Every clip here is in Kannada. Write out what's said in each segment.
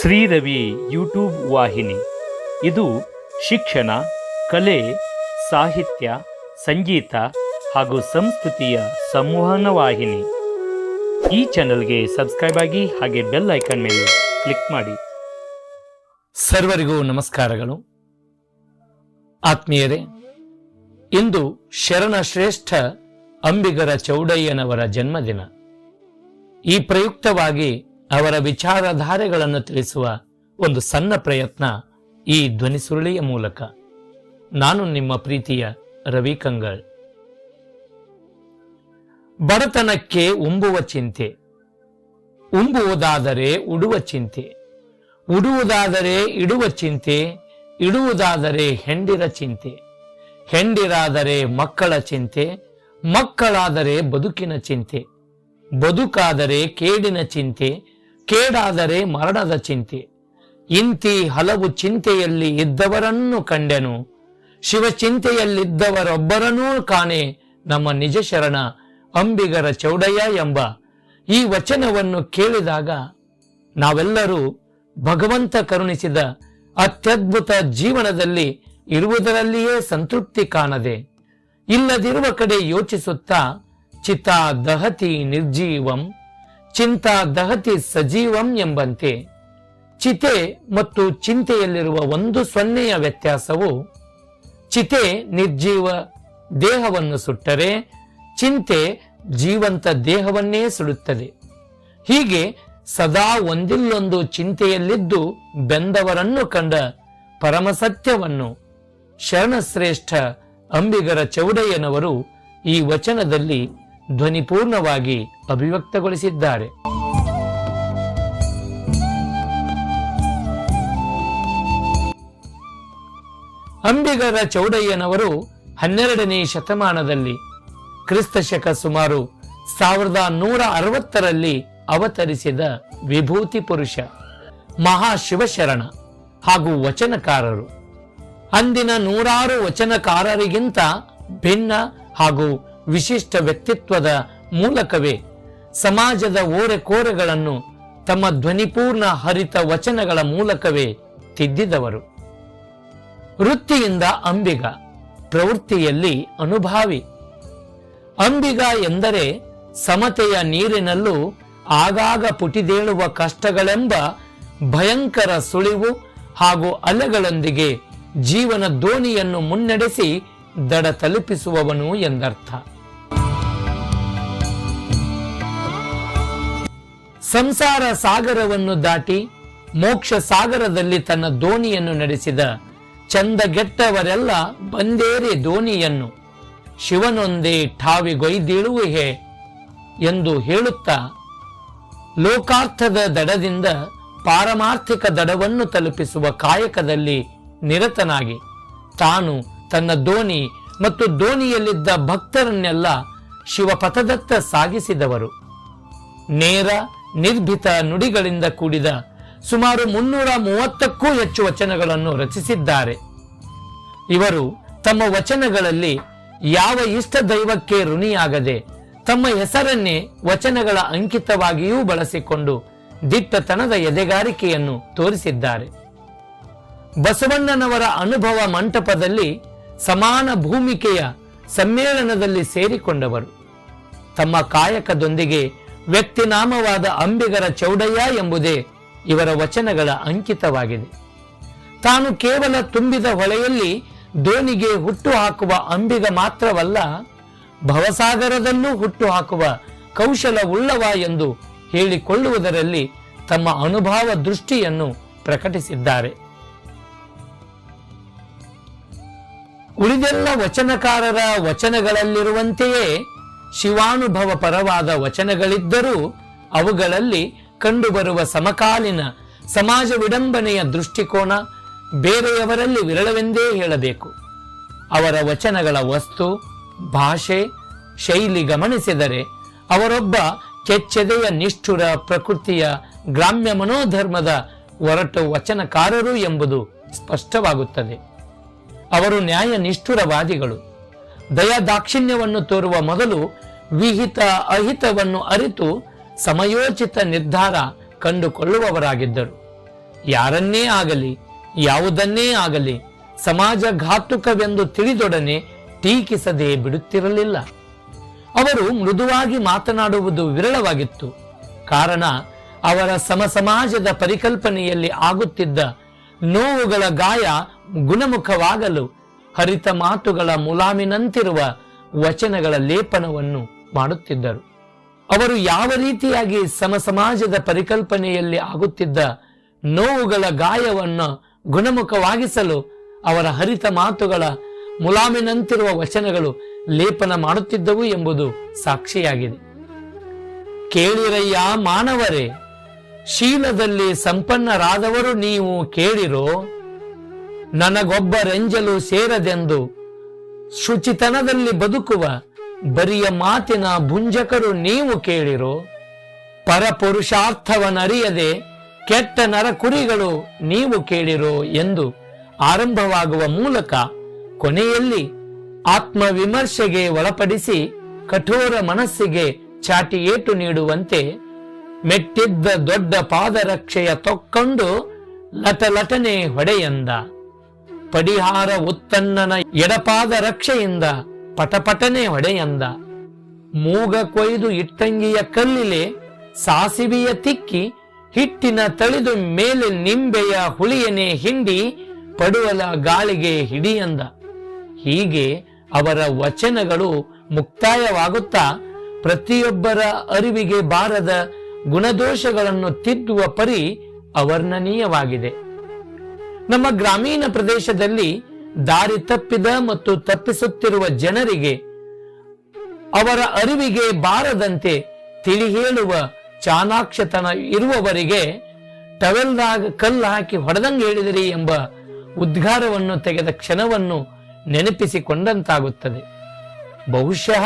ಶ್ರೀರವಿ ಯೂಟ್ಯೂಬ್ ವಾಹಿನಿ. ಇದು ಶಿಕ್ಷಣ, ಕಲೆ, ಸಾಹಿತ್ಯ, ಸಂಗೀತ ಹಾಗೂ ಸಂಸ್ಕೃತಿಯ ಸಂವಹನ ವಾಹಿನಿ. ಈ ಚಾನಲ್ಗೆ ಸಬ್ಸ್ಕ್ರೈಬ್ ಆಗಿ ಹಾಗೆ ಬೆಲ್ ಐಕಾನ್ ಮೇಲೆ ಕ್ಲಿಕ್ ಮಾಡಿ. ಸರ್ವರಿಗೂ ನಮಸ್ಕಾರಗಳು. ಆತ್ಮೀಯರೇ, ಇಂದು ಶರಣ ಶ್ರೇಷ್ಠ ಅಂಬಿಗರ ಚೌಡಯ್ಯನವರ ಜನ್ಮದಿನ. ಈ ಪ್ರಯುಕ್ತವಾಗಿ ಅವರ ವಿಚಾರಧಾರೆಗಳನ್ನು ತಿಳಿಸುವ ಒಂದು ಸಣ್ಣ ಪ್ರಯತ್ನ ಈ ಧ್ವನಿ ಸುರುಳಿಯ ಮೂಲಕ. ನಾನು ನಿಮ್ಮ ಪ್ರೀತಿಯ ರವಿ ಕಂಗಳ್. ಬಡತನಕ್ಕೆ ಉಂಬುವ ಚಿಂತೆ. ಉಂಬುವುದಾದರೆ ಉಡುವ ಚಿಂತೆ. ಉಡುವುದಾದರೆ ಇಡುವ ಚಿಂತೆ, ಇಡುವುದಾದರೆ ಹೆಂಡಿರ ಚಿಂತೆ. ಹೆಂಡಿರಾದರೆ ಮಕ್ಕಳ ಚಿಂತೆ, ಮಕ್ಕಳಾದರೆ ಬದುಕಿನ ಚಿಂತೆ. ಬದುಕಾದರೆ ಕೇಡಿನ ಚಿಂತೆ ಕೇಡಾದರೆ ಮರಣದ ಚಿಂತೆ. ಇಂತಿ ಹಲವು ಚಿಂತೆಯಲ್ಲಿ ಇದ್ದವರನ್ನು ಕಂಡೆನು. ಶಿವಚಿಂತೆಯಲ್ಲಿದ್ದವರೊಬ್ಬರನ್ನೂ ಕಾಣೆ ನಮ್ಮ ನಿಜ ಶರಣ ಅಂಬಿಗರ ಚೌಡಯ್ಯ ಎಂಬ. ಈ ವಚನವನ್ನು ಕೇಳಿದಾಗ ನಾವೆಲ್ಲರೂ ಭಗವಂತ ಕರುಣಿಸಿದ ಅತ್ಯದ್ಭುತ ಜೀವನದಲ್ಲಿ ಇರುವುದರಲ್ಲಿಯೇ ಸಂತೃಪ್ತಿ ಕಾಣದೆ. ಇಲ್ಲದಿರುವ ಕಡೆ ಯೋಚಿಸುತ್ತಾ ಚಿತಾ ದಹತಿ ನಿರ್ಜೀವಂ ಚಿಂತಾ ದಹತಿ ಸಜೀವಂ ಎಂಬಂತೆ. ಚಿತೆ ಮತ್ತು ಚಿಂತೆಯಲ್ಲಿರುವ ಒಂದು ಸೊನ್ನೆಯ ವ್ಯತ್ಯಾಸವು, ಚಿತೆ ನಿರ್ಜೀವ ದೇಹವನ್ನು ಸುಟ್ಟರೆ, ಚಿಂತೆ ಜೀವಂತ ದೇಹವನ್ನೇ ಸುಡುತ್ತದೆ. ಹೀಗೆ ಸದಾ ಒಂದಿಲ್ಲೊಂದು ಚಿಂತೆಯಲ್ಲಿದ್ದು ಬೆಂದವರನ್ನು ಕಂಡ ಪರಮಸತ್ಯವನ್ನು ಶರಣಶ್ರೇಷ್ಠ ಅಂಬಿಗರ ಚೌಡಯ್ಯನವರು ಈ ವಚನದಲ್ಲಿ ಧ್ವನಿಪೂರ್ಣವಾಗಿ ಅಭಿವ್ಯಕ್ತಗೊಳಿಸಿದ್ದಾರೆ. ಅಂಬಿಗರ ಚೌಡಯ್ಯನವರು ಹನ್ನೆರಡನೇ ಶತಮಾನದಲ್ಲಿ, ಕ್ರಿಸ್ತಶಕ ಸುಮಾರು ಸಾವಿರದ ನೂರ ಅರವತ್ತರಲ್ಲಿ ಅವತರಿಸಿದ ವಿಭೂತಿ ಪುರುಷ, ಮಹಾಶಿವಶರಣ ಹಾಗೂ ವಚನಕಾರರು. ಅಂದಿನ ನೂರಾರು ವಚನಕಾರರಿಗಿಂತ ಭಿನ್ನ ಹಾಗೂ ವಿಶಿಷ್ಟ ವ್ಯಕ್ತಿತ್ವದ ಮೂಲಕವೇ ಸಮಾಜದ ಓರೆಕೋರೆಗಳನ್ನು ತಮ್ಮ ಧ್ವನಿಪೂರ್ಣ ಹರಿತ ವಚನಗಳ ಮೂಲಕವೇ ತಿದ್ದಿದವರು. ವೃತ್ತಿಯಿಂದ ಅಂಬಿಗ, ಪ್ರವೃತ್ತಿಯಲ್ಲಿ ಅನುಭಾವಿ. ಅಂಬಿಗ ಎಂದರೆ ಸಮತೆಯ ನೀರಿನಲ್ಲೂ ಆಗಾಗ ಪುಟಿದೇಳುವ ಕಷ್ಟಗಳೆಂಬ ಭಯಂಕರ ಸುಳಿವು ಹಾಗೂ ಅಲೆಗಳೊಂದಿಗೆ ಜೀವನ ದೋಣಿಯನ್ನು ಮುನ್ನಡೆಸಿ ದಡ ತಲುಪಿಸುವವನು ಎಂದರ್ಥ. ಸಂಸಾರ ಸಾಗರವನ್ನು ದಾಟಿ ಮೋಕ್ಷ ಸಾಗರದಲ್ಲಿ ತನ್ನ ದೋಣಿಯನ್ನು ನಡೆಸಿದ ಚಂದಗೆಟ್ಟವರೆಲ್ಲ ಬಂದೇರಿ ದೋಣಿಯನ್ನು ಶಿವನೊಂದೇ ಠಾವಿಗೊಯ್ದಿಳುವುಹೆ ಎಂದು ಹೇಳುತ್ತಾ ಲೋಕಾರ್ಥದ ದಡದಿಂದ ಪಾರಮಾರ್ಥಿಕ ದಡವನ್ನು ತಲುಪಿಸುವ ಕಾಯಕದಲ್ಲಿ ನಿರತನಾಗಿ ತಾನು ತನ್ನ ದೋಣಿ ಮತ್ತು ದೋಣಿಯಲ್ಲಿದ್ದ ಭಕ್ತರನ್ನೆಲ್ಲ ಶಿವಪಥದತ್ತ ಸಾಗಿಸಿದವರು. ನೇರ, ನಿರ್ಭಿತ ನುಡಿಗಳಿಂದ ಕೂಡಿದ ಸುಮಾರು ಮುನ್ನೂರ ಮೂವತ್ತಕ್ಕೂ ಹೆಚ್ಚು ವಚನಗಳನ್ನು ರಚಿಸಿದ್ದಾರೆ. ಇವರು ತಮ್ಮ ವಚನಗಳಲ್ಲಿ ಯಾವ ಇಷ್ಟ ದೈವಕ್ಕೆ ಋಣಿಯಾಗದೆ ತಮ್ಮ ಹೆಸರನ್ನೇ ವಚನಗಳ ಅಂಕಿತವಾಗಿಯೂ ಬಳಸಿಕೊಂಡು ದಿಟ್ಟತನದ ಎದೆಗಾರಿಕೆಯನ್ನು ತೋರಿಸಿದ್ದಾರೆ. ಬಸವಣ್ಣನವರ ಅನುಭವ ಮಂಟಪದಲ್ಲಿ ಸಮಾನ ಭೂಮಿಕೆಯ ಸಮ್ಮೇಳನದಲ್ಲಿ ಸೇರಿಕೊಂಡವರು. ತಮ್ಮ ಕಾಯಕದೊಂದಿಗೆ ವ್ಯಕ್ತಿನಾಮವಾದ ಅಂಬಿಗರ ಚೌಡಯ್ಯ ಎಂಬುದೇ ಇವರ ವಚನಗಳ ಅಂಕಿತವಾಗಿದೆ. ತಾನು ಕೇವಲ ತುಂಬಿದ ಹೊಳೆಯಲ್ಲಿ ದೋಣಿಗೆ ಹುಟ್ಟು ಹಾಕುವ ಅಂಬಿಗ ಮಾತ್ರವಲ್ಲ, ಭವಸಾಗರದಲ್ಲೂ ಹುಟ್ಟು ಹಾಕುವ ಕೌಶಲ ಉಳ್ಳವ ಎಂದು ಹೇಳಿಕೊಳ್ಳುವುದರಲ್ಲಿ ತಮ್ಮ ಅನುಭವ ದೃಷ್ಟಿಯನ್ನು ಪ್ರಕಟಿಸಿದ್ದಾರೆ. ಉಳಿದೆಲ್ಲ ವಚನಕಾರರ ವಚನಗಳಲ್ಲಿರುವಂತೆಯೇ ಶಿವಾನುಭವ ಪರವಾದ ವಚನಗಳಿದ್ದರೂ ಅವುಗಳಲ್ಲಿ ಕಂಡುಬರುವ ಸಮಕಾಲೀನ ಸಮಾಜ ವಿಡಂಬನೆಯ ದೃಷ್ಟಿಕೋನ ಬೇರೆಯವರಲ್ಲಿ ವಿರಳವೆಂದೇ ಹೇಳಬೇಕು. ಅವರ ವಚನಗಳ ವಸ್ತು, ಭಾಷೆ, ಶೈಲಿ ಗಮನಿಸಿದರೆ ಅವರೊಬ್ಬ ಕೆಚ್ಚೆದೆಯ ನಿಷ್ಠುರ ಪ್ರಕೃತಿಯ ಗ್ರಾಮ್ಯ ಮನೋಧರ್ಮದ ಒರಟು ವಚನಕಾರರು ಎಂಬುದು ಸ್ಪಷ್ಟವಾಗುತ್ತದೆ. ಅವರು ನ್ಯಾಯ ನಿಷ್ಠುರವಾದಿಗಳು ದಯಾ ದಾಕ್ಷಿಣ್ಯವನ್ನು ತೋರುವ ಮೊದಲು ವಿಹಿತ ಅಹಿತವನ್ನು ಅರಿತು ಸಮಯೋಚಿತ ನಿರ್ಧಾರ ಕಂಡುಕೊಳ್ಳುವವರಾಗಿದ್ದರು. ಯಾರನ್ನೇ ಆಗಲಿ, ಯಾವುದನ್ನೇ ಆಗಲಿ ಸಮಾಜ ಘಾತುಕವೆಂದು ತಿಳಿದೊಡನೆ ಟೀಕಿಸದೆ ಬಿಡುತ್ತಿರಲಿಲ್ಲ. ಅವರು ಮೃದುವಾಗಿ ಮಾತನಾಡುವುದು ವಿರಳವಾಗಿತ್ತು. ಕಾರಣ, ಅವರ ಸಮಸಮಾಜದ ಪರಿಕಲ್ಪನೆಯಲ್ಲಿ ಆಗುತ್ತಿದ್ದ ನೋವುಗಳ ಗಾಯ ಗುಣಮುಖವಾಗಲು ಹರಿತ ಮಾತುಗಳ ಮುಲಾಮಿನಂತಿರುವ ವಚನಗಳ ಲೇಪನವನ್ನು ಮಾಡುತ್ತಿದ್ದರು. ಅವರು ಯಾವ ರೀತಿಯಾಗಿ ಸಮಸಮಾಜದ ಪರಿಕಲ್ಪನೆಯಲ್ಲಿ ಆಗುತ್ತಿದ್ದ ನೋವುಗಳ ಗಾಯವನ್ನು ಗುಣಮುಖವಾಗಿಸಲು ಅವರ ಹರಿತ ಮಾತುಗಳ ಮುಲಾಮಿನಂತಿರುವ ವಚನಗಳು ಲೇಪನ ಮಾಡುತ್ತಿದ್ದವು ಎಂಬುದು ಸಾಕ್ಷಿಯಾಗಿದೆ. ಕೇಳಿರಯ್ಯ ಮಾನವರೇ, ಶೀಲದಲ್ಲಿ ಸಂಪನ್ನರಾದವರು ನೀವು ಕೇಳಿರೋ ನನಗೊಬ್ಬರೆಂಜಲು ಸೇರದೆಂದು ಶುಚಿತನದಲ್ಲಿ ಬದುಕುವ ಬರಿಯ ಮಾತಿನ ಭುಂಜಕರು ನೀವು ಕೇಳಿರೋ ಪರಪುರುಷಾರ್ಥವನ್ನರಿಯದೆ ಕೆಟ್ಟ ನರಕುರಿಗಳು ನೀವು ಕೇಳಿರೋ ಎಂದು ಆರಂಭವಾಗುವ ಮೂಲಕ ಕೊನೆಯಲ್ಲಿ ಆತ್ಮವಿಮರ್ಶೆಗೆ ಒಳಪಡಿಸಿ ಕಠೋರ ಮನಸ್ಸಿಗೆ ಚಾಟಿಯೇಟು ನೀಡುವಂತೆ ಮೆಟ್ಟಿದ್ದ ದೊಡ್ಡ ಪಾದರಕ್ಷೆಯ ತೊಕ್ಕೊಂಡು ಲಟಲಟನೆ ಹೊಡೆಯಂದ. ಪಡಿಹಾರ ಉತ್ತನ್ನನ ಎಡಪಾದ ರಕ್ಷೆಯಿಂದ, ಪಟಪಟನೆ ಹೊಡೆಯಂದ ಮೂಗ ಕೊಯ್ದು ಇಟ್ಟಂಗಿಯ ಕಲ್ಲಿಲೆ ಸಾಸಿವೆಯ ತಿಕ್ಕಿ, ಹಿಟ್ಟಿನ ತಳಿದು ಮೇಲೆ ನಿಂಬೆಯ ಹುಳಿಯನೆ ಹಿಂಡಿ, ಪಡುವಲ ಗಾಳಿಗೆ ಹಿಡಿಯಂದ. ಹೀಗೆ ಅವರ ವಚನಗಳು ಮುಕ್ತಾಯವಾಗುತ್ತಾ, ಪ್ರತಿಯೊಬ್ಬರ ಅರಿವಿಗೆ ಬಾರದ ಗುಣದೋಷಗಳನ್ನು ತಿದ್ದುವ ಪರಿ ಅವರ್ಣನೀಯವಾಗಿದೆ. ನಮ್ಮ ಗ್ರಾಮೀಣ ಪ್ರದೇಶದಲ್ಲಿ ದಾರಿ ತಪ್ಪಿದ ಮತ್ತು ತಪ್ಪಿಸುತ್ತಿರುವ ಜನರಿಗೆ ಅವರ ಅರಿವಿಗೆ ಬಾರದಂತೆ ತಿಳಿ ಹೇಳುವ ಚಾಣಾಕ್ಷತನ ಇರುವವರಿಗೆ ಟವೆಲ್ದಾಗ ಕಲ್ಲು ಹಾಕಿ ಹೊಡೆದಂಗೆ ಹೇಳಿದಿರಿ ಎಂಬ ಉದ್ಗಾರವನ್ನು ತೆಗೆದ ಕ್ಷಣವನ್ನು ನೆನಪಿಸಿಕೊಂಡಂತಾಗುತ್ತದೆ. ಬಹುಶಃ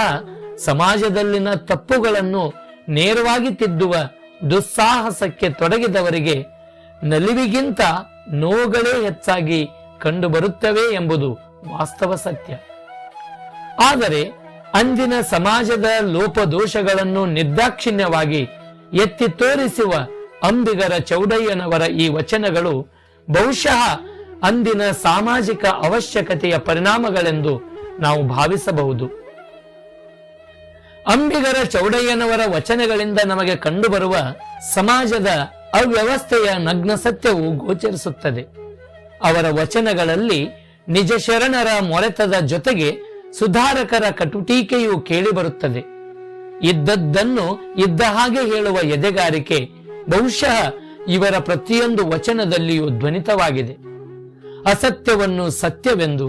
ಸಮಾಜದಲ್ಲಿನ ತಪ್ಪುಗಳನ್ನು ನೇರವಾಗಿ ತಿದ್ದುವ ದುಸ್ಸಾಹಸಕ್ಕೆ ತೊಡಗಿದವರಿಗೆ ನಲಿವಿಗಿಂತ ನೋವುಗಳೇ ಹೆಚ್ಚಾಗಿ ಕಂಡುಬರುತ್ತವೆ ಎಂಬುದು ವಾಸ್ತವ ಸತ್ಯ. ಆದರೆ ಅಂದಿನ ಸಮಾಜದ ಲೋಪದೋಷಗಳನ್ನು ನಿರ್ದಾಕ್ಷಿಣ್ಯವಾಗಿ ಎತ್ತಿ ತೋರಿಸುವ ಅಂಬಿಗರ ಚೌಡಯ್ಯನವರ ಈ ವಚನಗಳು ಬಹುಶಃ ಅಂದಿನ ಸಾಮಾಜಿಕ ಅವಶ್ಯಕತೆಯ ಪರಿಣಾಮಗಳೆಂದು ನಾವು ಭಾವಿಸಬಹುದು. ಅಂಬಿಗರ ಚೌಡಯ್ಯನವರ ವಚನಗಳಿಂದ ನಮಗೆ ಕಂಡುಬರುವ ಸಮಾಜದ ಅವ್ಯವಸ್ಥೆಯ ನಗ್ನ ಸತ್ಯವು ಗೋಚರಿಸುತ್ತದೆ. ಅವರ ವಚನಗಳಲ್ಲಿ ನಿಜ ಶರಣರ ಮೊರೆತದ ಜೊತೆಗೆ ಸುಧಾರಕರ ಕಟುಟೀಕೆಯು ಕೇಳಿಬರುತ್ತದೆ. ಇದ್ದದ್ದನ್ನು ಇದ್ದ ಹಾಗೆ ಹೇಳುವ ಎದೆಗಾರಿಕೆ ಬಹುಶಃ ಇವರ ಪ್ರತಿಯೊಂದು ವಚನದಲ್ಲಿಯೂ ಧ್ವನಿತವಾಗಿದೆ. ಅಸತ್ಯವನ್ನು ಸತ್ಯವೆಂದು,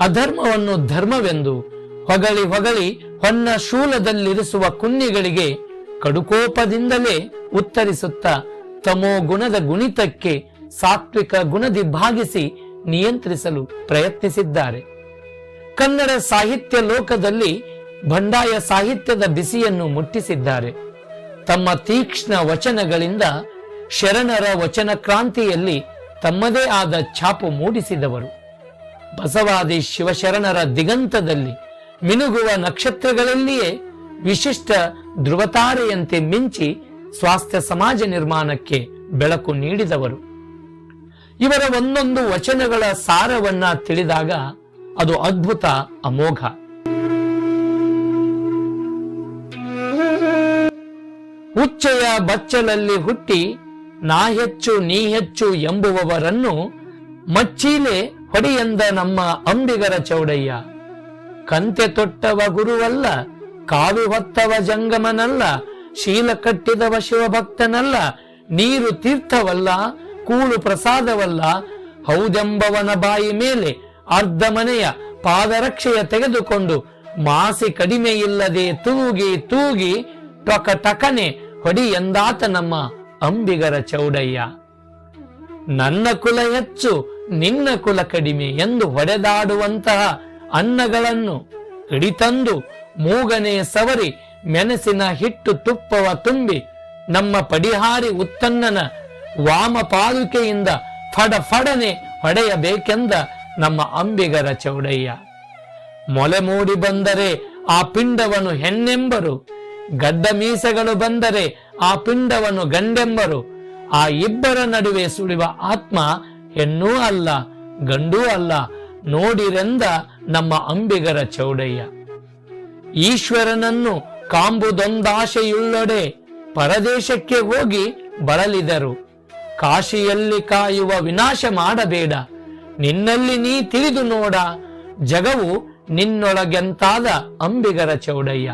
ಅಧರ್ಮವನ್ನು ಧರ್ಮವೆಂದು, ಹೊಗಳಿ ಹೊಗಳಿ ಹೊನ್ನ ಶೂಲದಲ್ಲಿರಿಸುವ ಕುನ್ನಿಗಳಿಗೆ ಕಡುಕೋಪದಿಂದಲೇ ಉತ್ತರಿಸುತ್ತಾ ತಮೋ ಗುಣದ ಗುಣಿತಕ್ಕೆ ಸಾತ್ವಿಕ ಗುಣದಿ ಭಾಗಿಸಿ ನಿಯಂತ್ರಿಸಲು ಪ್ರಯತ್ನಿಸಿದ್ದಾರೆ. ಕನ್ನಡ ಸಾಹಿತ್ಯ ಲೋಕದಲ್ಲಿ ಬಂಡಾಯ ಸಾಹಿತ್ಯದ ಬಿಸಿಯನ್ನು ಮುಟ್ಟಿಸಿದ್ದಾರೆ. ತಮ್ಮ ತೀಕ್ಷ್ಣ ವಚನಗಳಿಂದ ಶರಣರ ವಚನ ಕ್ರಾಂತಿಯಲ್ಲಿ ತಮ್ಮದೇ ಆದ ಛಾಪು ಮೂಡಿಸಿದವರು. ಬಸವಾದಿ ಶಿವಶರಣರ ದಿಗಂತದಲ್ಲಿ ಮಿನುಗುವ ನಕ್ಷತ್ರಗಳಲ್ಲಿಯೇ ವಿಶಿಷ್ಟ ಧ್ರುವತಾರೆಯಂತೆ ಮಿಂಚಿ ಸ್ವಾಸ್ಥ್ಯ ಸಮಾಜ ನಿರ್ಮಾಣಕ್ಕೆ ಬೆಳಕು ನೀಡಿದವರು. ಇವರ ಒಂದೊಂದು ವಚನಗಳ ಸಾರವನ್ನ ತಿಳಿದಾಗ ಅದು ಅದ್ಭುತ, ಅಮೋಘ. ಉಚ್ಚೆಯ ಬಚ್ಚಲಲ್ಲಿ ಹುಟ್ಟಿ ನಾ ಹೆಚ್ಚು ನೀ ಹೆಚ್ಚು ಎಂಬುವವರನ್ನು ಮಚ್ಚೀಲೆ ಹೊಡೆಯಂದ ನಮ್ಮ ಅಂಬಿಗರ ಚೌಡಯ್ಯ. ಕಂತೆ ತೊಟ್ಟವ ಗುರುವಲ್ಲ ಕಾವಿ ಹೊತ್ತವ ಜಂಗಮನಲ್ಲ ಶೀಲ ಕಟ್ಟಿದವ ಶಿವಭಕ್ತನಲ್ಲ, ನೀರು ತೀರ್ಥವಲ್ಲ, ಕೂಳು ಪ್ರಸಾದವಲ್ಲ. ಹೌದೆಂಬವನ ಬಾಯಿ ಮೇಲೆ ಅರ್ಧ ಮನೆಯ ಪಾದರಕ್ಷೆಯ ತೆಗೆದುಕೊಂಡು ಮಾಸಿ ಕಡಿಮೆ ಇಲ್ಲದೆ ತೂಗಿ ತೂಗಿ ಟೊಕ ಟಕನೆ ಹೊಡಿ ಎಂದಾತ ನಮ್ಮ ಅಂಬಿಗರ ಚೌಡಯ್ಯ. ನನ್ನ ಕುಲ ಹೆಚ್ಚು, ನಿನ್ನ ಕುಲ ಕಡಿಮೆ ಎಂದು ಹೊಡೆದಾಡುವಂತಹ ಅನ್ನಗಳನ್ನು ಹಿಡಿತಂದು ಮೂಗನೆ ಸವರಿ ಮೆಣಸಿನ ಹಿಟ್ಟು ತುಪ್ಪವ ತುಂಬಿ ನಮ್ಮ ಪಡಿಹಾರಿ ಉತ್ತನ್ನನ ವಾಮ ಪಾದುಕೆಯಿಂದ ಫಡ ಫಡನೆ ಹೊಡೆಯಬೇಕೆಂದ ನಮ್ಮ ಅಂಬಿಗರ ಚೌಡಯ್ಯ. ಮೊಲೆ ಮೂಡಿ ಬಂದರೆ ಆ ಪಿಂಡವನು ಹೆಣ್ಣೆಂಬರು, ಗಡ್ಡ ಮೀಸೆಗಳು ಬಂದರೆ ಆ ಪಿಂಡವನು ಗಂಡೆಂಬರು, ಆ ಇಬ್ಬರ ನಡುವೆ ಸುಳಿವ ಆತ್ಮ ಹೆಣ್ಣೂ ಅಲ್ಲ, ಗಂಡೂ ಅಲ್ಲ, ನೋಡಿರೆಂದ ನಮ್ಮ ಅಂಬಿಗರ ಚೌಡಯ್ಯ. ಈಶ್ವರನನ್ನು ಕಾಂಬುದೊಂದಾಶೆಯುಳ್ಳೊಡೆ ಪರದೇಶಕ್ಕೆ ಹೋಗಿ ಬಳಲಿದರು. ಕಾಶಿಯಲ್ಲಿ ಕಾಯುವ ವಿನಾಶ ಮಾಡಬೇಡ. ನಿನ್ನಲ್ಲಿ ನೀ ತಿಳಿದು ನೋಡ. ಜಗವು ನಿನ್ನೊಳಗೆಂತಾದ ಅಂಬಿಗರ ಚೌಡಯ್ಯ.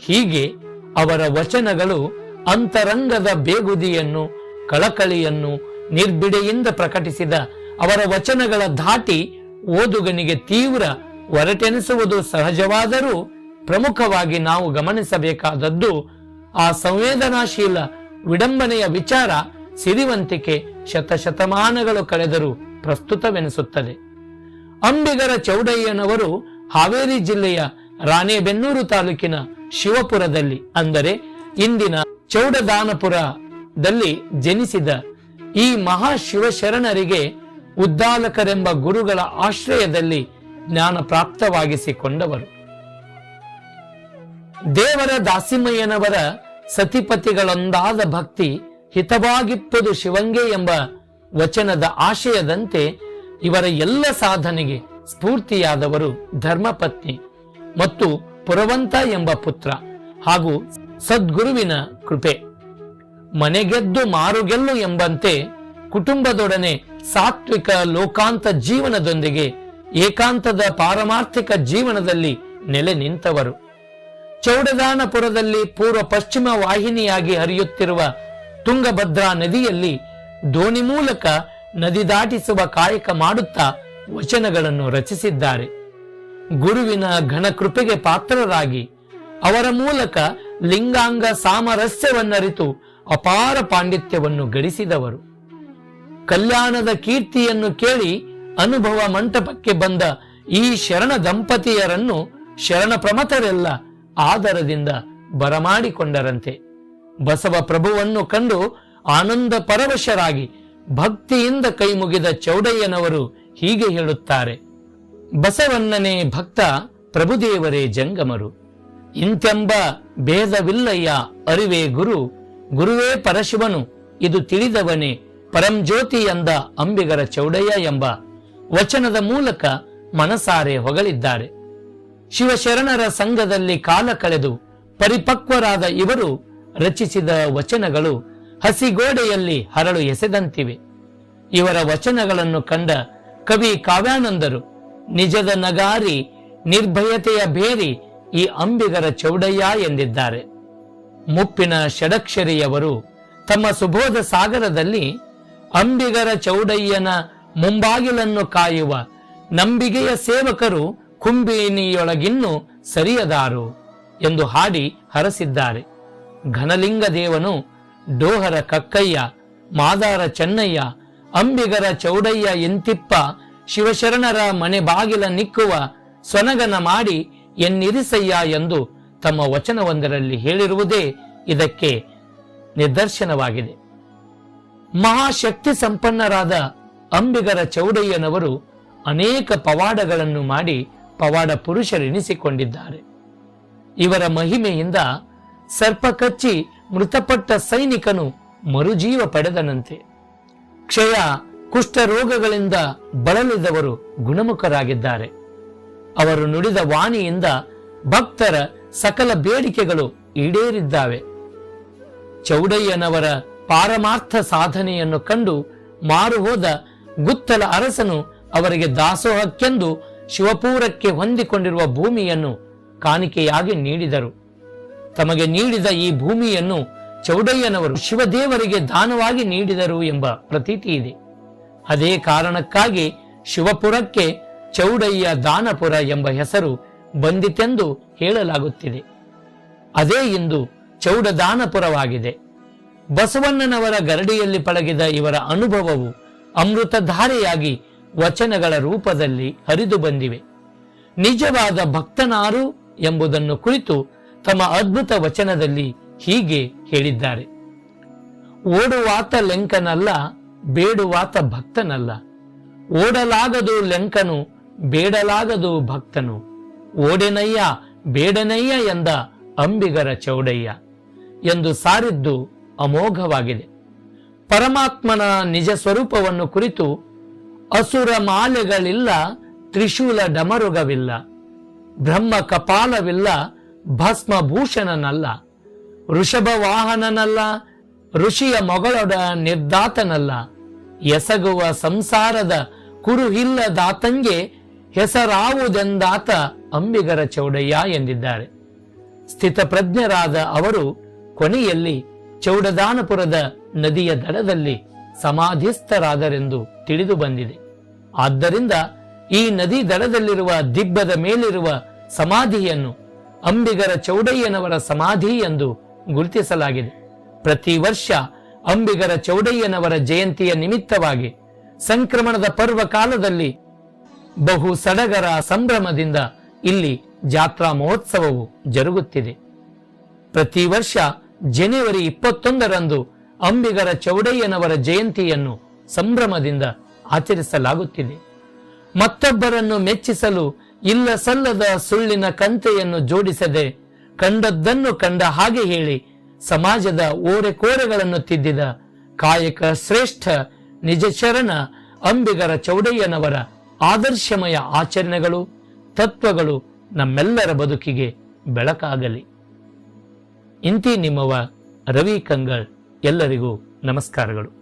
ಹೀಗೆ ಅವರ ವಚನಗಳು ಅಂತರಂಗದ ಬೇಗುದಿಯನ್ನು, ಕಳಕಳಿಯನ್ನು, ನಿರ್ಬಿಡೆಯಿಂದ ಪ್ರಕಟಿಸಿದ ಅವರ ವಚನಗಳ ಧಾಟಿ ಓದುಗನಿಗೆ ತೀವ್ರ ಒರಟೆನಿಸುವುದು ಸಹಜವಾದರೂ ಪ್ರಮುಖವಾಗಿ ನಾವು ಗಮನಿಸಬೇಕಾದದ್ದು ಆ ಸಂವೇದನಾಶೀಲ ವಿಡಂಬನೆಯ ವಿಚಾರ ಸಿರಿವಂತಿಕೆ ಶತಶತಮಾನಗಳು ಕಳೆದರೂ ಪ್ರಸ್ತುತವೆನಿಸುತ್ತದೆ. ಅಂಬಿಗರ ಚೌಡಯ್ಯನವರು ಹಾವೇರಿ ಜಿಲ್ಲೆಯ ರಾಣೆಬೆನ್ನೂರು ತಾಲೂಕಿನ ಶಿವಪುರದಲ್ಲಿ, ಅಂದರೆ ಇಂದಿನ ಚೌಡದಾನಪುರದಲ್ಲಿ ಜನಿಸಿದ ಈ ಮಹಾಶಿವಶರಣರಿಗೆ ಉದ್ದಾಲಕರೆಂಬ ಗುರುಗಳ ಆಶ್ರಯದಲ್ಲಿ ಜ್ಞಾನ ಪ್ರಾಪ್ತವಾಗಿಸಿಕೊಂಡವರು. ದೇವರ ದಾಸಿಮಯ್ಯನವರ ಸತಿಪತಿಗಳೊಂದಾದ ಭಕ್ತಿ ಹಿತವಾಗಿಪ್ಪದು ಶಿವಂಗೆ ಎಂಬ ವಚನದ ಆಶಯದಂತೆ ಇವರ ಎಲ್ಲ ಸಾಧನೆಗೆ ಸ್ಫೂರ್ತಿಯಾದವರು ಧರ್ಮಪತ್ನಿ ಮತ್ತು ಪುರವಂತ ಎಂಬ ಪುತ್ರ ಹಾಗೂ ಸದ್ಗುರುವಿನ ಕೃಪೆ. ಮನೆಗೆದ್ದು ಮಾರುಗೆಲ್ಲು ಎಂಬಂತೆ ಕುಟುಂಬದೊಡನೆ ಸಾತ್ವಿಕ ಲೋಕಾಂತ ಜೀವನದೊಂದಿಗೆ ಏಕಾಂತದ ಪಾರಮಾರ್ಥಿಕ ಜೀವನದಲ್ಲಿ ನೆಲೆ ನಿಂತವರು. ಚೌಡದಾನಪುರದಲ್ಲಿ ಪೂರ್ವ ಪಶ್ಚಿಮ ವಾಹಿನಿಯಾಗಿ ಹರಿಯುತ್ತಿರುವ ತುಂಗಭದ್ರಾ ನದಿಯಲ್ಲಿ ದೋಣಿ ಮೂಲಕ ನದಿ ದಾಟಿಸುವ ಕಾಯಕ ಮಾಡುತ್ತಾ ವಚನಗಳನ್ನು ರಚಿಸಿದ್ದಾರೆ. ಗುರುವಿನ ಘನಕೃಪೆಗೆ ಪಾತ್ರರಾಗಿ ಅವರ ಮೂಲಕ ಲಿಂಗಾಂಗ ಸಾಮರಸ್ಯವನ್ನರಿತು ಅಪಾರ ಪಾಂಡಿತ್ಯವನ್ನು ಗಳಿಸಿದವರು. ಕಲ್ಯಾಣದ ಕೀರ್ತಿಯನ್ನು ಕೇಳಿ ಅನುಭವ ಮಂಟಪಕ್ಕೆ ಬಂದ ಈ ಶರಣ ದಂಪತಿಯರನ್ನು ಶರಣ ಪ್ರಮತರೆಲ್ಲ ಆದರದಿಂದ ಬರಮಾಡಿಕೊಂಡರಂತೆ. ಬಸವ ಪ್ರಭುವನ್ನು ಕಂಡು ಆನಂದ ಪರವಶರಾಗಿ ಭಕ್ತಿಯಿಂದ ಕೈಮುಗಿದ ಚೌಡಯ್ಯನವರು ಹೀಗೆ ಹೇಳುತ್ತಾರೆ. ಬಸವಣ್ಣನೇ ಭಕ್ತ, ಪ್ರಭುದೇವರೇ ಜಂಗಮರು. ಇಂತೆಂಬ ಭೇದವಿಲ್ಲಯ್ಯ ಅರಿವೇ ಗುರು, ಗುರುವೇ ಪರಶಿವನು, ಇದು ತಿಳಿದವನೇ ಪರಂಜ್ಯೋತಿ ಎಂದ ಅಂಬಿಗರ ಚೌಡಯ್ಯ ಎಂಬ ವಚನದ ಮೂಲಕ ಮನಸಾರೆ ಹೊಗಳಿದ್ದಾರೆ. ಶಿವಶರಣರ ಸಂಘದಲ್ಲಿ ಕಾಲ ಕಳೆದು ಪರಿಪಕ್ವರಾದ ಇವರು ರಚಿಸಿದ ವಚನಗಳು ಹಸಿಗೋಡೆಯಲ್ಲಿ ಹರಳು ಎಸೆದಂತಿವೆ. ಇವರ ವಚನಗಳನ್ನು ಕಂಡ ಕವಿ ಕಾವ್ಯಾನಂದರು, ನಿಜದ ನಗಾರಿ, ನಿರ್ಭಯತೆಯ ಬೇರಿ ಈ ಅಂಬಿಗರ ಚೌಡಯ್ಯ ಎಂದಿದ್ದಾರೆ. ಮುಪ್ಪಿನ ಷಡಕ್ಷರಿಯವರು ತಮ್ಮ ಸುಬೋಧ ಸಾಗರದಲ್ಲಿ ಅಂಬಿಗರ ಚೌಡಯ್ಯನ ಮುಂಬಾಗಿಲನ್ನು ಕಾಯುವ ನಂಬಿಗೆಯ ಸೇವಕರು ಕುಂಬಿನಿಯೊಳಗಿನ್ನು ಸರಿಯದಾರು ಎಂದು ಹಾಡಿ ಹರಸಿದ್ದಾರೆ. ಘನಲಿಂಗ ದೇವನು ಡೋಹರ ಕಕ್ಕಯ್ಯ, ಮಾದಾರ ಚೆನ್ನಯ್ಯ, ಅಂಬಿಗರ ಚೌಡಯ್ಯ ಎಂತಿಪ್ಪ, ಶಿವಶರಣರ ಮನೆ ಬಾಗಿಲ ನಿಕ್ಕುವ ಸ್ವನಗನ ಮಾಡಿ ಎನ್ನಿರಿಸಯ್ಯ ಎಂದು ತಮ್ಮ ವಚನವೊಂದರಲ್ಲಿ ಹೇಳಿರುವುದೇ ಇದಕ್ಕೆ ನಿದರ್ಶನವಾಗಿದೆ. ಮಹಾಶಕ್ತಿ ಸಂಪನ್ನರಾದ ಅಂಬಿಗರ ಚೌಡಯ್ಯನವರು ಅನೇಕ ಪವಾಡಗಳನ್ನು ಮಾಡಿ ಪವಾಡ ಪುರುಷರೆನಿಸಿಕೊಂಡಿದ್ದಾರೆ. ಇವರ ಮಹಿಮೆಯಿಂದ ಸರ್ಪ ಕಚ್ಚಿ ಮೃತಪಟ್ಟ ಸೈನಿಕನು ಮರುಜೀವ ಪಡೆದನಂತೆ. ಕ್ಷಯ ಕುಷ್ಠರೋಗಗಳಿಂದ ಬಳಲಿದವರು ಗುಣಮುಖರಾಗಿದ್ದಾರೆ. ಅವರು ನುಡಿದ ವಾಣಿಯಿಂದ ಭಕ್ತರ ಸಕಲ ಬೇಡಿಕೆಗಳು ಈಡೇರಿದ್ದಾವೆ. ಚೌಡಯ್ಯನವರ ಪಾರಮಾರ್ಥ ಸಾಧನೆಯನ್ನು ಕಂಡು ಮಾರುಹೋದ ಗುತ್ತಲ ಅರಸನು ಅವರಿಗೆ ದಾಸೋಹಕ್ಕೆಂದು ಶಿವಪೂರಕ್ಕೆ ಹೊಂದಿಕೊಂಡಿರುವ ಭೂಮಿಯನ್ನು ಕಾಣಿಕೆಯಾಗಿ ನೀಡಿದರು. ತಮಗೆ ನೀಡಿದ ಈ ಭೂಮಿಯನ್ನು ಚೌಡಯ್ಯನವರು ಶಿವದೇವರಿಗೆ ದಾನವಾಗಿ ನೀಡಿದರು ಎಂಬ ಪ್ರತೀತಿ ಇದೆ. ಅದೇ ಕಾರಣಕ್ಕಾಗಿ ಶಿವಪುರಕ್ಕೆ ಚೌಡಯ್ಯ ದಾನಪುರ ಎಂಬ ಹೆಸರು ಬಂದಿತೆಂದು ಹೇಳಲಾಗುತ್ತಿದೆ. ಅದೇ ಇಂದು ಚೌಡದಾನಪುರವಾಗಿದೆ ಬಸವಣ್ಣನವರ ಗರಡಿಯಲ್ಲಿ ಪಳಗಿದ ಇವರ ಅನುಭವವು ಅಮೃತಧಾರೆಯಾಗಿ ವಚನಗಳ ರೂಪದಲ್ಲಿ ಹರಿದು ಬಂದಿವೆ. ನಿಜವಾದ ಭಕ್ತನಾರು ಎಂಬುದನ್ನು ಕುರಿತು ತಮ್ಮ ಅದ್ಭುತ ವಚನದಲ್ಲಿ ಹೀಗೆ ಹೇಳಿದ್ದಾರೆ. ಓಡುವಾತ ಲೆಂಕನಲ್ಲ, ಬೇಡುವಾತ ಭಕ್ತನಲ್ಲ. ಓಡಲಾಗದು ಲೆಂಕನು, ಬೇಡಲಾಗದು ಭಕ್ತನು. ಓಡೆನಯ್ಯ, ಬೇಡನಯ್ಯ ಎಂದ ಅಂಬಿಗರ ಚೌಡಯ್ಯ ಎಂದು ಸಾರಿದ್ದು ಅಮೋಘವಾಗಿದೆ. ಪರಮಾತ್ಮನ ನಿಜ ಸ್ವರೂಪವನ್ನು ಕುರಿತು ಅಸುರ ಮಾಲೆಗಳಿಲ್ಲ, ತ್ರಿಶೂಲ ಡಮರುಗವಿಲ್ಲ, ಬ್ರಹ್ಮ ಕಪಾಲವಿಲ್ಲ, ಭಸ್ಮಭೂಷಣನಲ್ಲ ವೃಷಭ ವಾಹನನಲ್ಲ, ಋಷಿಯ ಮೊಗಳೊಡ ನಿರ್ದಾತನಲ್ಲ, ಎಸಗುವ ಸಂಸಾರದ ಕುರುಹಿಲ್ಲದಾತಂಗೆ ಹೆಸರಾವುದೆಂದಾತ ಅಂಬಿಗರ ಚೌಡಯ್ಯ ಎಂದಿದ್ದಾರೆ. ಸ್ಥಿತಪ್ರಜ್ಞರಾದ ಅವರು ಕೊನೆಯಲ್ಲಿ ಚೌಡದಾನಪುರದ ನದಿಯ ದಡದಲ್ಲಿ ಸಮಾಧಿಸ್ಥರಾದರೆಂದು ತಿಳಿದು ಬಂದಿದೆ. ಆದ್ದರಿಂದ ಈ ನದಿ ದಡದಲ್ಲಿರುವ ದಿಬ್ಬದ ಮೇಲಿರುವ ಸಮಾಧಿಯನ್ನು ಅಂಬಿಗರ ಚೌಡಯ್ಯನವರ ಸಮಾಧಿ ಎಂದು ಗುರುತಿಸಲಾಗಿದೆ. ಪ್ರತಿ ವರ್ಷ ಅಂಬಿಗರ ಚೌಡಯ್ಯನವರ ಜಯಂತಿಯ ನಿಮಿತ್ತವಾಗಿ ಸಂಕ್ರಮಣದ ಪರ್ವ ಕಾಲದಲ್ಲಿ ಬಹು ಸಡಗರ ಸಂಭ್ರಮದಿಂದ ಇಲ್ಲಿ ಜಾತ್ರಾ ಮಹೋತ್ಸವವು ಜರುಗುತ್ತಿದೆ. ಪ್ರತಿ ವರ್ಷ ಜನವರಿ ಇಪ್ಪತ್ತೊಂದರಂದು ಅಂಬಿಗರ ಚೌಡಯ್ಯನವರ ಜಯಂತಿಯನ್ನು ಸಂಭ್ರಮದಿಂದ ಆಚರಿಸಲಾಗುತ್ತಿದೆ. ಮತ್ತೊಬ್ಬರನ್ನು ಮೆಚ್ಚಿಸಲು ಇಲ್ಲ ಸಲ್ಲದ ಸುಳ್ಳಿನ ಕಂತೆಯನ್ನು ಜೋಡಿಸದೆ ಕಂಡದ್ದನ್ನು ಕಂಡ ಹಾಗೆ ಹೇಳಿ ಸಮಾಜದ ಓರೆಕೋರೆಗಳನ್ನು ತಿದ್ದಿದ ಕಾಯಕ ಶ್ರೇಷ್ಠ ನಿಜ ಶರಣ ಅಂಬಿಗರ ಚೌಡಯ್ಯನವರ ಆದರ್ಶಮಯ ಆಚರಣೆಗಳು, ತತ್ವಗಳು ನಮ್ಮೆಲ್ಲರ ಬದುಕಿಗೆ ಬೆಳಕಾಗಲಿ. ಇಂತಿ ನಿಮ್ಮವ ರವಿ ಕಂಗಳ್, ಎಲ್ಲರಿಗೂ ನಮಸ್ಕಾರಗಳು.